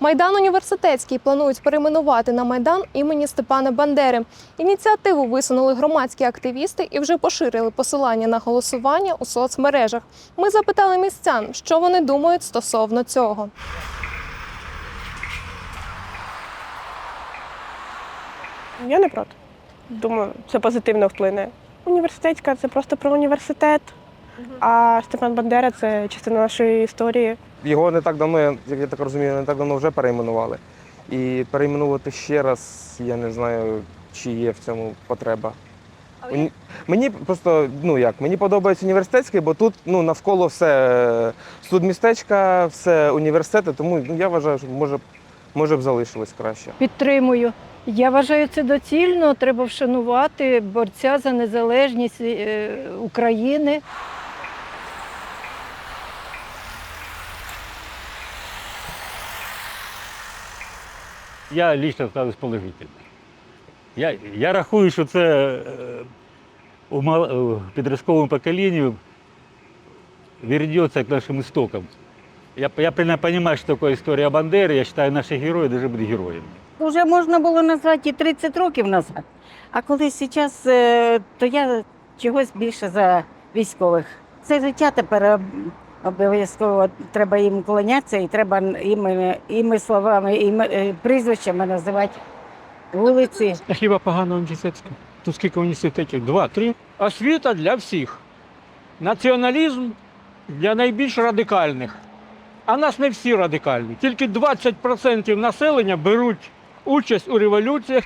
Майдан університетський планують перейменувати на майдан імені Степана Бандери. Ініціативу висунули громадські активісти і вже поширили посилання на голосування у соцмережах. Ми запитали містян, що вони думають стосовно цього. Я не проти. Думаю, це позитивно вплине. Університетська це просто про університет, а Степан Бандера це частина нашої історії. Його не так давно, як я так розумію, не так давно вже перейменували. І перейменувати ще раз, я не знаю, чи є в цьому потреба. Мені, мені просто, ну як, мені подобається університетський, бо тут ну, навколо все е, судмістечка, все університети, тому ну, я вважаю, що може, може б залишилось краще. Підтримую. Я вважаю це доцільно. Треба вшанувати борця за незалежність е, України. Я лично ставлюсь положительно. Я, я рахую, що це е, у мал- у підростковому поколінню вернеться к нашим істокам. Я, я примерно понимаю, что такое история Бандеры. Я считаю, наши герои должны быть героями. Вже можна було назвати і 30 років назад. А коли зараз, е, то я чогось більше за військових. Це життя тепер об- обов'язково треба їм клонятися і треба іми, іми словами, іми, е, прізвищами називати вулиці. Хіба погано університетське? Тут скільки університетів? Два, три. Освіта для всіх. Націоналізм для найбільш радикальних. А нас не всі радикальні. Тільки 20% населення беруть участь у революціях.